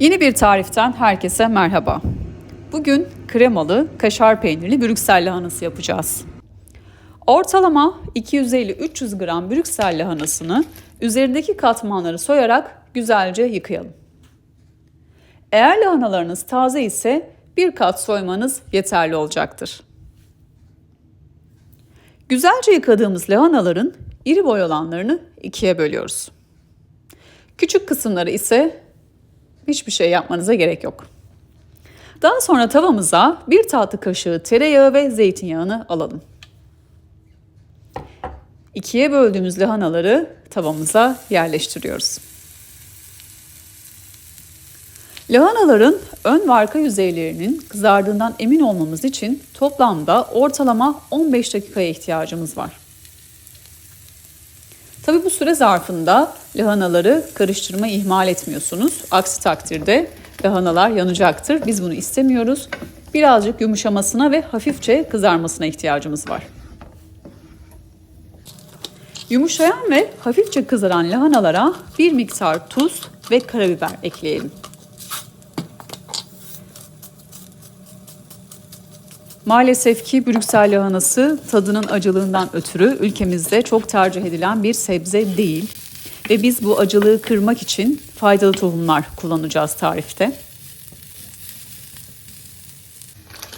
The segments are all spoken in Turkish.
Yeni bir tariften herkese merhaba. Bugün kremalı, kaşar peynirli Brüksel lahanası yapacağız. Ortalama 250-300 gram Brüksel lahanasını üzerindeki katmanları soyarak güzelce yıkayalım. Eğer lahanalarınız taze ise bir kat soymanız yeterli olacaktır. Güzelce yıkadığımız lahanaların iri boy olanlarını ikiye bölüyoruz. Küçük kısımları ise hiçbir şey yapmanıza gerek yok. Daha sonra tavamıza bir tatlı kaşığı tereyağı ve zeytinyağını alalım. İkiye böldüğümüz lahanaları tavamıza yerleştiriyoruz. Lahanaların ön ve arka yüzeylerinin kızardığından emin olmamız için toplamda ortalama 15 dakikaya ihtiyacımız var. Tabi bu süre zarfında lahanaları karıştırma ihmal etmiyorsunuz. Aksi takdirde lahanalar yanacaktır. Biz bunu istemiyoruz. Birazcık yumuşamasına ve hafifçe kızarmasına ihtiyacımız var. Yumuşayan ve hafifçe kızaran lahanalara bir miktar tuz ve karabiber ekleyelim. Maalesef ki Brüksel lahanası tadının acılığından ötürü ülkemizde çok tercih edilen bir sebze değil. Ve biz bu acılığı kırmak için faydalı tohumlar kullanacağız tarifte.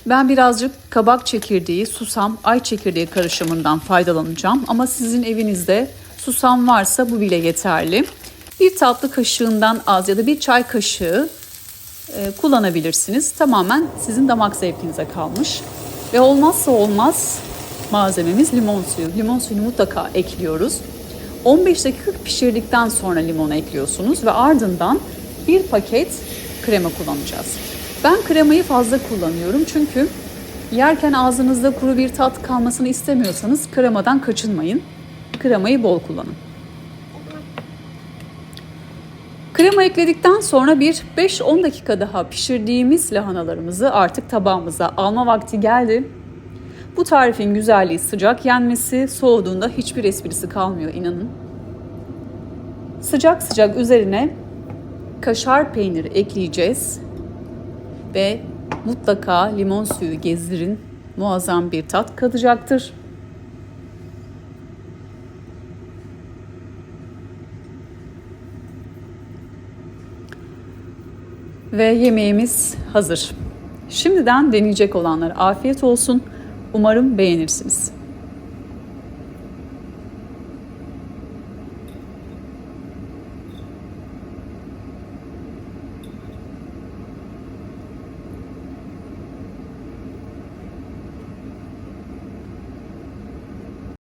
Ben birazcık kabak çekirdeği, susam, ay çekirdeği karışımından faydalanacağım. Ama sizin evinizde susam varsa bu bile yeterli. Bir tatlı kaşığından az ya da bir çay kaşığı kullanabilirsiniz. Tamamen sizin damak zevkinize kalmış. Ve olmazsa olmaz malzememiz limon suyu. Limon suyunu mutlaka ekliyoruz. 15 dakika pişirdikten sonra limonu ekliyorsunuz ve ardından bir paket krema kullanacağız. Ben kremayı fazla kullanıyorum çünkü yerken ağzınızda kuru bir tat kalmasını istemiyorsanız kremadan kaçınmayın. Kremayı bol kullanın. Krema ekledikten sonra bir 5-10 dakika daha pişirdiğimiz lahanalarımızı artık tabağımıza alma vakti geldi. Bu tarifin güzelliği sıcak yenmesi, soğuduğunda hiçbir esprisi kalmıyor inanın. Sıcak sıcak üzerine kaşar peyniri ekleyeceğiz ve mutlaka limon suyu gezdirin. Muazzam bir tat katacaktır. Ve yemeğimiz hazır. Şimdiden deneyecek olanlara afiyet olsun. Umarım beğenirsiniz.